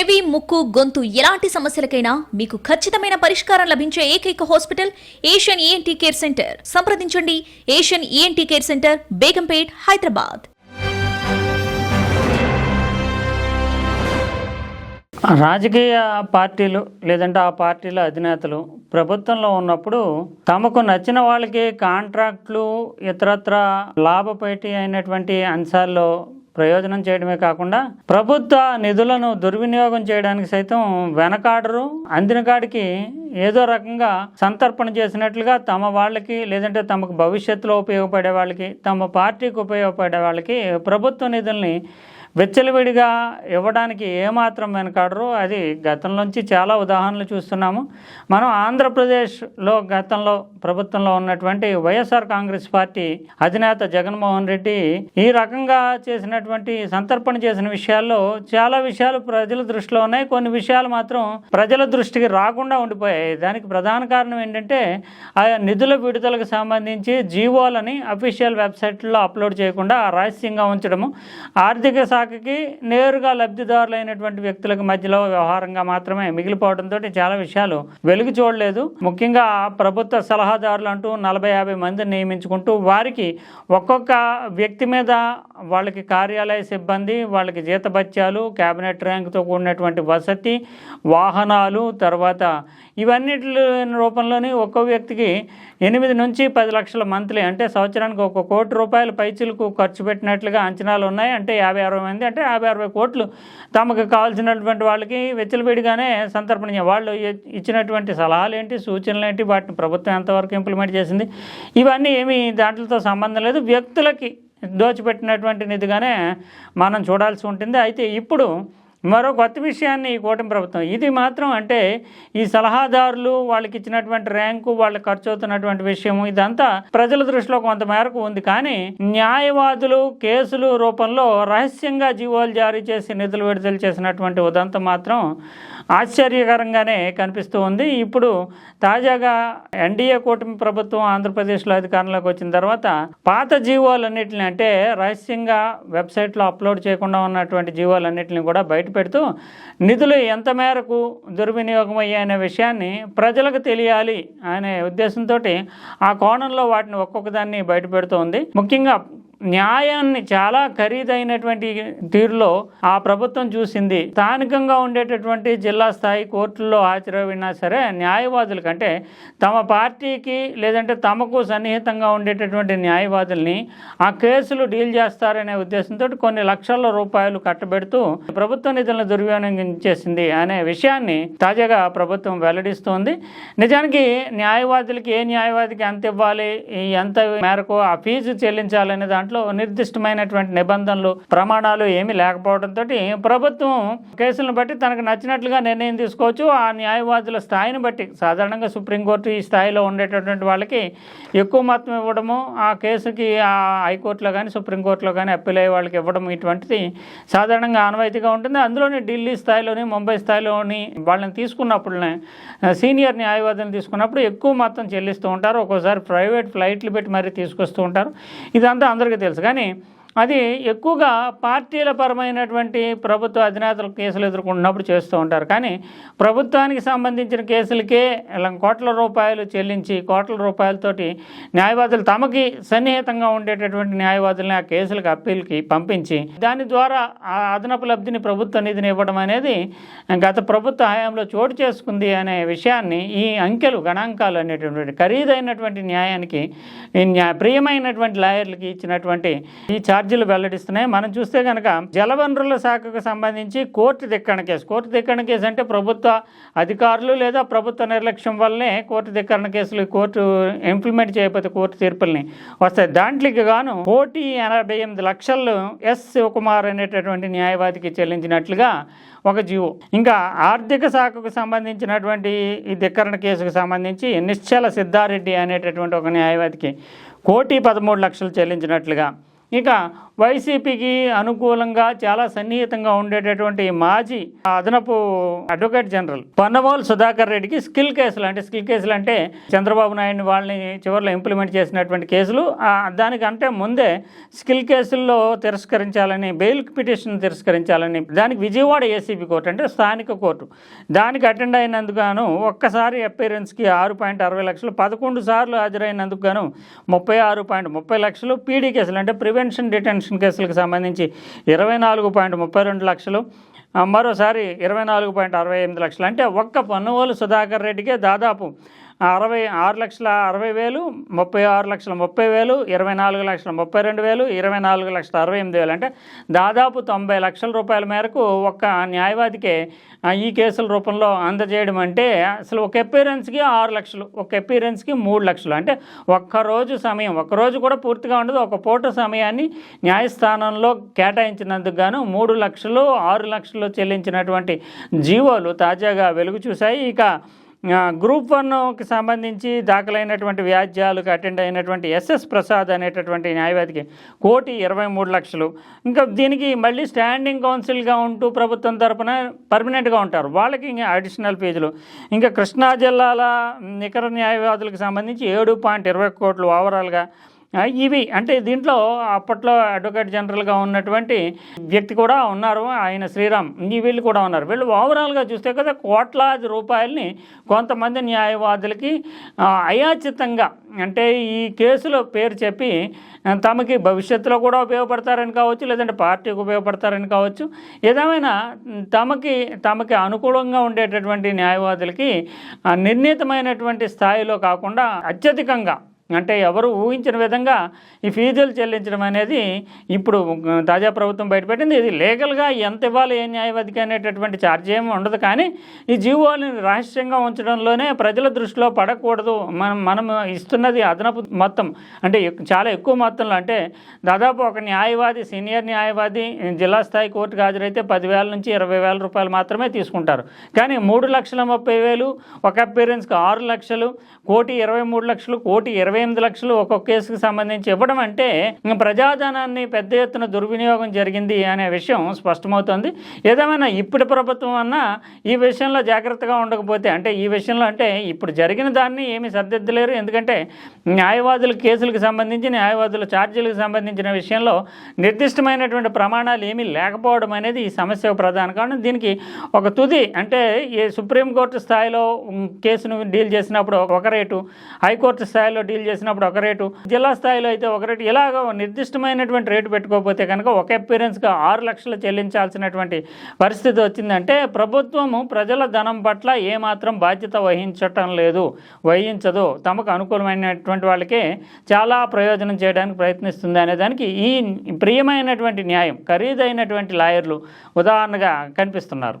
చెవి ముక్కు గొంతు ఎలాంటి సమస్యలకైనా మీకు ఖచ్చితమైన పరిష్కారం లభించే ఏకైక hospital Asian ENT care centre. సంప్రదించండి. Asian ENT care centre Begumpet Hyderabad. రాజకీయ పార్టీలు లేదంటే ఆ పార్టీల అధినేతలు ప్రభుత్వంలో ఉన్నప్పుడు తమకు నచ్చిన వాళ్ళకి కాంట్రాక్ట్లు ఇతరత్ర లాభపేటి అయినటువంటి అంశాల్లో ప్రయోజనం చేయడమే కాకుండా ప్రభుత్వ నిధులను దుర్వినియోగం చేయడానికి సైతం వెనకాడరు. అందిన కాడికి ఏదో రకంగా సంతర్పణ చేసినట్లుగా తమ వాళ్ళకి లేదంటే తమకు భవిష్యత్తులో ఉపయోగపడే వాళ్ళకి తమ పార్టీకి ఉపయోగపడే వాళ్ళకి ప్రభుత్వ నిధుల్ని విచ్చలవిడిగా ఇవ్వడానికి ఏమాత్రం వెనకాడరు. అది గతంలోంచి చాలా ఉదాహరణలు చూస్తున్నాము. మనం ఆంధ్రప్రదేశ్లో గతంలో ప్రభుత్వంలో ఉన్నటువంటి వైఎస్ఆర్ కాంగ్రెస్ పార్టీ అధినేత జగన్మోహన్ రెడ్డి ఈ రకంగా చేసినటువంటి సంతర్పణ చేసిన విషయాల్లో చాలా విషయాలు ప్రజల దృష్టిలో ఉన్నాయి. కొన్ని విషయాలు మాత్రం ప్రజల దృష్టికి రాకుండా ఉండిపోయాయి. దానికి ప్రధాన కారణం ఏంటంటే ఆయా నిధుల విడుదలకు సంబంధించి జీవోలని అఫీషియల్ వెబ్సైట్లో అప్లోడ్ చేయకుండా రహస్యంగా ఉంచడము. ఆర్థిక శాఖకి నేరుగా లబ్ధిదారులైనటువంటి వ్యక్తులకు మధ్యలో వ్యవహారంగా మాత్రమే మిగిలిపోవడంతో చాలా విషయాలు వెలుగు చూడలేదు. ముఖ్యంగా ప్రభుత్వ సలహాదారులు అంటూ నలభై యాభై మందిని నియమించుకుంటూ వారికి ఒక్కొక్క వ్యక్తి మీద వాళ్ళకి కార్యాలయ సిబ్బంది వాళ్ళకి జీతభత్యాలు క్యాబినెట్ ర్యాంకుతో కూడినటువంటి వసతి వాహనాలు తర్వాత ఇవన్నిటి రూపంలోని ఒక్కో వ్యక్తికి ఎనిమిది నుంచి పది లక్షల మంత్లీ అంటే సంవత్సరానికి ఒక కోటి రూపాయల పైచులకు ఖర్చు పెట్టినట్లుగా అంచనాలు ఉన్నాయి. అంటే యాభై అరవై మంది అంటే యాభై అరవై కోట్లు తమకు కావాల్సినటువంటి వాళ్ళకి వెచ్చలవిడిగానే సంతర్పణ వాళ్ళు ఇచ్చినటువంటి సలహాలు ఏంటి సూచనలు ఏంటి వాటిని ప్రభుత్వం ఎంతవరకు ఇంప్లిమెంట్ చేసింది? ఇవన్నీ ఏమీ దాంట్లతో సంబంధం లేదు. వ్యక్తులకి దోచిపెట్టినటువంటి నిధిగానే మనం చూడాల్సి ఉంటుంది. అయితే ఇప్పుడు మరో కొత్త విషయాన్ని ఈ కూటమి ప్రభుత్వం ఇది మాత్రం అంటే ఈ సలహాదారులు వాళ్ళకి ఇచ్చినటువంటి ర్యాంకు వాళ్ళకి ఖర్చు అవుతున్నటువంటి విషయము ఇదంతా ప్రజల దృష్టిలో కొంత మేరకు ఉంది. కానీ న్యాయవాదులు కేసులు రూపంలో రహస్యంగా జీవోలు జారీ చేసి నిధులు విడుదల చేసినటువంటి ఉదంతం మాత్రం ఆశ్చర్యకరంగానే కనిపిస్తూ ఉంది. ఇప్పుడు తాజాగా ఎన్డీఏ కూటమి ప్రభుత్వం ఆంధ్రప్రదేశ్లో అధికారంలోకి వచ్చిన తర్వాత పాత జీవోలన్నింటిని అంటే రహస్యంగా వెబ్సైట్లో అప్లోడ్ చేయకుండా ఉన్నటువంటి జీవోలన్నింటిని కూడా బయట పెడుతూ నిధులు ఎంత మేరకు దుర్వినియోగం అయ్యాయనే విషయాన్ని ప్రజలకు తెలియాలి అనే ఉద్దేశంతో ఆ కోణంలో వాటిని ఒక్కొక్క దాన్ని బయట పెడుతోంది ముఖ్యంగా న్యాయాన్ని చాలా ఖరీదైనటువంటి తీరులో ఆ ప్రభుత్వం చూసింది. స్థానికంగా ఉండేటటువంటి జిల్లా స్థాయి కోర్టుల్లో హాజరైనా సరే న్యాయవాదులు కంటే తమ పార్టీకి లేదంటే తమకు సన్నిహితంగా ఉండేటటువంటి న్యాయవాదుల్ని ఆ కేసులు డీల్ చేస్తారనే ఉద్దేశంతో కొన్ని లక్షల రూపాయలు కట్టబెడుతూ ప్రభుత్వ నిధులను దుర్వినియోగించేసింది అనే విషయాన్ని తాజాగా ప్రభుత్వం వెల్లడిస్తోంది. నిజానికి న్యాయవాదులకి ఏ న్యాయవాదికి ఎంత ఇవ్వాలి? ఎంత మేరకు ఆ ఫీజు చెల్లించాలనే దాంట్లో నిర్దిష్టమైనటువంటి నిబంధనలు ప్రమాణాలు ఏమీ లేకపోవడంతో ప్రభుత్వం కేసులను బట్టి తనకు నచ్చినట్లుగా నిర్ణయం తీసుకోవచ్చు. ఆ న్యాయవాదుల స్థాయిని బట్టి సాధారణంగా సుప్రీంకోర్టు ఈ స్థాయిలో ఉండేటటువంటి వాళ్ళకి ఎక్కువ మొత్తం ఇవ్వడము ఆ కేసుకి ఆ హైకోర్టులో కానీ సుప్రీంకోర్టులో కానీ అప్పీల్ అయ్యే వాళ్ళకి ఇవ్వడం ఇటువంటిది సాధారణంగా ఆనవాయితీగా ఉంటుంది. అందులోని ఢిల్లీ స్థాయిలోని ముంబై స్థాయిలోని వాళ్ళని తీసుకున్నప్పుడునే సీనియర్ న్యాయవాదులను తీసుకున్నప్పుడు ఎక్కువ మొత్తం చెల్లిస్తూ ఉంటారు. ఒక్కోసారి ప్రైవేట్ ఫ్లైట్లు పెట్టి మరీ తీసుకొస్తూ ఉంటారు. ఇదంతా అందరికీ తెలుసు. కానీ అది ఎక్కువగా పార్టీల పరమైనటువంటి ప్రభుత్వ అధినేతలు కేసులు ఎదుర్కొంటున్నప్పుడు చేస్తూ ఉంటారు. కానీ ప్రభుత్వానికి సంబంధించిన కేసులకే ఇలా కోట్ల రూపాయలు చెల్లించి కోట్ల రూపాయలతోటి న్యాయవాదులు తమకి సన్నిహితంగా ఉండేటటువంటి న్యాయవాదుల్ని ఆ కేసులకు అప్పీల్కి పంపించి దాని ద్వారా ఆ అదనపు లబ్ధిని ప్రభుత్వ నిధిని ఇవ్వడం అనేది గత ప్రభుత్వ హయాంలో చోటు చేసుకుంది అనే విషయాన్ని ఈ అంకెలు గణాంకాలు అనేటటువంటి ఖరీదైనటువంటి న్యాయానికి న్యాయ ప్రియమైనటువంటి లాయర్లకి ఇచ్చినటువంటి ఈ ఛార్జీలు వెల్లడిస్తున్నాయి. మనం చూస్తే కనుక జలవనరుల శాఖకు సంబంధించి కోర్టు ధిక్కరణ కేసు. కోర్టు ధిక్కరణ కేసు అంటే ప్రభుత్వ అధికారులు లేదా ప్రభుత్వ నిర్లక్ష్యం వల్లనే కోర్టు ధిక్కరణ కేసులు కోర్టు ఇంప్లిమెంట్ చేయకపోతే కోర్టు తీర్పుల్ని వస్తాయి. దాంట్లోకి గాను కోటి ఎనభై ఎనిమిది లక్షలు ఎస్ శివకుమార్ అనేటటువంటి న్యాయవాదికి చెల్లించినట్లుగా ఒక జీవో. ఇంకా ఆర్థిక శాఖకు సంబంధించినటువంటి ఈ ధిక్కరణ కేసుకు సంబంధించి నిశ్చల సిద్ధారెడ్డి అనేటటువంటి ఒక న్యాయవాదికి కోటి పదమూడు లక్షలు చెల్లించినట్లుగా ఇక వైసీపీకి అనుకూలంగా చాలా సన్నిహితంగా ఉండేటటువంటి మాజీ అదనపు అడ్వకేట్ జనరల్ పొన్నమోలు సుధాకర్ రెడ్డికి స్కిల్ కేసులు అంటే స్కిల్ కేసులు అంటే చంద్రబాబు నాయుడు వాళ్ళని చివరిలో ఇంప్లిమెంట్ చేసినటువంటి కేసులు దానికంటే ముందే స్కిల్ కేసుల్లో తిరస్కరించాలని బెయిల్ పిటిషన్ తిరస్కరించాలని దానికి విజయవాడ ఏసీబీ కోర్టు అంటే స్థానిక కోర్టు దానికి అటెండ్ అయినందుకు ఒక్కసారి అపీరెన్స్కి ఆరు పాయింట్ అరవై లక్షలు పదకొండు సార్లు హాజరైనందుకు గాను ముప్పై ఆరు పాయింట్ ముప్పై లక్షలు పీడీ కేసులు అంటే ప్రివెన్షన్ డిటెన్షన్ కేసులకు సంబంధించి ఇరవై నాలుగు పాయింట్ ముప్పై రెండు లక్షలు మరోసారి ఇరవై నాలుగు పాయింట్ అరవై ఎనిమిది లక్షలు. అంటే ఒక్క పన్నువోలు సుధాకర్ రెడ్డికే దాదాపు అరవై ఆరు లక్షల అరవై వేలు ముప్పై ఆరు లక్షల ముప్పై వేలు ఇరవై నాలుగు లక్షల ముప్పై రెండు వేలు ఇరవై నాలుగు లక్షల అరవై ఎనిమిది వేలు. అంటే దాదాపు తొంభై లక్షల రూపాయల మేరకు ఒక్క న్యాయవాదికే ఈ కేసుల రూపంలో అందజేయడం అంటే అసలు ఒక అపీరెన్స్కి ఆరు లక్షలు ఒక అపీరెన్స్కి మూడు లక్షలు. అంటే ఒక్కరోజు సమయం ఒక్కరోజు కూడా పూర్తిగా ఉండదు. ఒక పూట సమయాన్ని న్యాయస్థానంలో కేటాయించినందుకు గాను మూడు లక్షలు ఆరు లక్షలు చెల్లించినటువంటి జీవోలు తాజాగా వెలుగు చూశాయి. ఇక గ్రూప్ వన్కి సంబంధించి దాఖలైనటువంటి వ్యాజ్యాలకు అటెండ్ అయినటువంటి ఎస్ఎస్ ప్రసాద్ అనేటటువంటి న్యాయవాదికి కోటి ఇరవై మూడు లక్షలు. ఇంకా దీనికి మళ్ళీ స్టాండింగ్ కౌన్సిల్గా ఉంటూ ప్రభుత్వం తరపున పర్మనెంట్గా ఉంటారు. వాళ్ళకి ఇంకా అడిషనల్ ఫీజులు ఇంకా కృష్ణా జిల్లాల నికర న్యాయవాదులకు సంబంధించి ఏడు పాయింట్ ఇరవై కోట్లు ఓవరాల్గా ఇవి అంటే దీంట్లో అప్పట్లో అడ్వకేట్ జనరల్గా ఉన్నటువంటి వ్యక్తి కూడా ఉన్నారు ఆయన శ్రీరామ్. వీళ్ళు కూడా ఉన్నారు. వీళ్ళు ఓవరాల్గా చూస్తే కదా కోట్లాది రూపాయలని కొంతమంది న్యాయవాదులకి అయాచితంగా అంటే ఈ కేసులో పేరు చెప్పి తమకి భవిష్యత్తులో కూడా ఉపయోగపడతారని కావచ్చు లేదంటే పార్టీకి ఉపయోగపడతారని కావచ్చు. ఏదేమైనా తమకి తమకి అనుకూలంగా ఉండేటటువంటి న్యాయవాదులకి నిర్ణీతమైనటువంటి స్థాయిలో కాకుండా అత్యధికంగా అంటే ఎవరు ఊహించిన విధంగా ఈ ఫీజులు చెల్లించడం అనేది ఇప్పుడు తాజా ప్రభుత్వం బయటపెట్టింది. ఇది లీగల్గా ఎంత ఇవ్వాలి ఏ న్యాయవాదికి అనేటటువంటి ఛార్జ్ ఏమి ఉండదు. కానీ ఈ జీవోని రహస్యంగా ఉంచడంలోనే ప్రజల దృష్టిలో పడకూడదు. మనం మనం ఇస్తున్నది అదనపు మొత్తం. అంటే చాలా ఎక్కువ మొత్తంలో అంటే దాదాపు ఒక న్యాయవాది సీనియర్ న్యాయవాది జిల్లా స్థాయి కోర్టుకు హాజరైతే పదివేల నుంచి ఇరవై వేల రూపాయలు మాత్రమే తీసుకుంటారు. కానీ మూడు లక్షల ముప్పై వేలు ఒక అపీరెన్స్కి ఆరు లక్షలు కోటి ఇరవై మూడు లక్షలు కోటి ఇరవై ఎనిమిది లక్షలు ఒక్కొక్క కేసుకు సంబంధించి ఇవ్వడం అంటే ప్రజాధనాన్ని పెద్ద ఎత్తున దుర్వినియోగం జరిగింది అనే విషయం స్పష్టమవుతోంది. ఏదేమైనా ఇప్పటి ప్రభుత్వం అన్నా ఈ విషయంలో జాగ్రత్తగా ఉండకపోతే అంటే ఈ విషయంలో అంటే ఇప్పుడు జరిగిన దాన్ని ఏమీ సరిదిద్దలేరు. ఎందుకంటే న్యాయవాదుల కేసులకు సంబంధించి న్యాయవాదుల ఛార్జీలకు సంబంధించిన విషయంలో నిర్దిష్టమైనటువంటి ప్రమాణాలు ఏమీ లేకపోవడం అనేది ఈ సమస్య ప్రధాన కారణం. దీనికి ఒక తుది అంటే ఈ సుప్రీంకోర్టు స్థాయిలో కేసును డీల్ చేసినప్పుడు ఒక రేటు హైకోర్టు స్థాయిలో డీల్ చేసినప్పుడు ఒక రేటు. జిల్లా స్థాయిలో అయితే ఒక రేటు. ఇలాగ నిర్దిష్టమైనటువంటి రేటు పెట్టుకోకపోతే కనుక ఒక అపీరెన్స్గా ఆరు లక్షలు చెల్లించాల్సినటువంటి పరిస్థితి వచ్చిందంటే ప్రభుత్వము ప్రజల ధనం పట్ల ఏమాత్రం బాధ్యత వహించటం లేదు వహించదు. తమకు అనుకూలమైనటువంటి వాళ్ళకే చాలా ప్రయోజనం చేయడానికి ప్రయత్నిస్తుంది అనే దానికి ఈ ప్రియమైనటువంటి న్యాయం ఖరీదైనటువంటి లాయర్లు ఉదాహరణగా కనిపిస్తున్నారు.